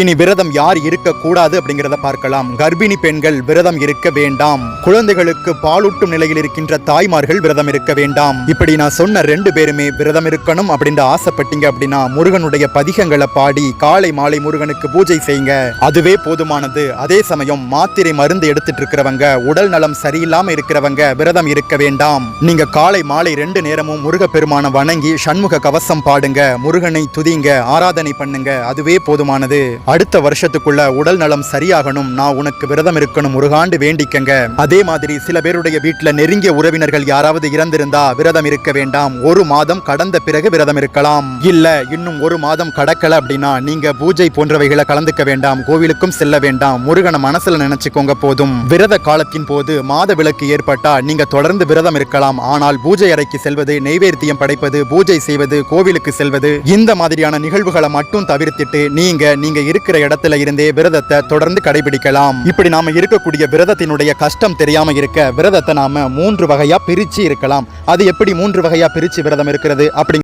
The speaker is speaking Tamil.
இனி விரதம் யார் இருக்கக்கூடாது அப்படிங்கிறத பார்க்கலாம். கர்ப்பிணி பெண்கள் விரதம் இருக்க வேண்டாம். குழந்தைகளுக்கு பாலூட்டும் நிலையில் இருக்கின்ற தாய்மார்கள் விரதம் இருக்க வேண்டாம். இப்படி நான் சொன்ன ரெண்டு பேருமே விரதம் இருக்கணும் அப்படின்னு ஆசைப்பட்டீங்க அப்படின்னா முருகனுடைய பதிகங்களை பாடி காலை மாலை முருகனுக்கு பூஜை செய்யுங்க. அதுவே போதுமானது. அதே சமயம் மாத்திரை மருந்து எடுத்துட்டு இருக்கிறவங்க உடல் நலம் சரியில்லாம இருக்கிறவங்க விரதம் இருக்க வேண்டாம். நீங்க காலை மாலை ரெண்டு நேரமும் முருகப்பெருமானை வணங்கி சண்முக கவசம் பாடுங்க முருகனை துதிங்க ஆராதனை பண்ணுங்க. அதுவே போதுமானது. அடுத்த வருஷத்துக்குள்ள உடல் நலம் சரியாகணும். நான் உனக்கு விரதம் இருக்கணும் முருகாண்டு வேண்டிக்கங்க. அதே மாதிரி சில பேருடைய வீட்டில் நெருங்கிய உறவினர்கள் யாராவது இறந்திருந்தா விரதம் இருக்க வேண்டாம். ஒரு மாதம் கடந்த பிறகு விரதம் இருக்கலாம். இல்ல இன்னும் ஒரு மாதம் கடக்கல அப்படின்னா நீங்க பூஜை போன்றவைகளை கலந்துக்க வேண்டாம். கோவிலுக்கும் செல்ல வேண்டாம். முருகனை மனசுல நினைச்சுக்கோங்க போதும். விரத காலத்தின் போது மாத விளக்கு ஏற்பட்டா நீங்க தொடர்ந்து விரதம் இருக்கலாம். ஆனால் பூஜை அறைக்கு செல்வது நெய்வேத்தியம் படைப்பது பூஜை செய்வது கோவிலுக்கு செல்வது இந்த மாதிரியான நிகழ்வுகளை மட்டும் தவிர்த்திட்டு நீங்க நீங்க இருக்கிற இடத்துல இருந்தே விரதத்தை தொடர்ந்து கடைபிடிக்கலாம். இப்படி நாம இருக்கக்கூடிய விரதத்தினுடைய கஷ்டம் தெரியாம இருக்க விரதத்தை நாம மூன்று வகையா பிரிச்சு இருக்கலாம். அது எப்படி மூன்று வகையா பிரிச்சு விரதம் இருக்கிறது அப்படி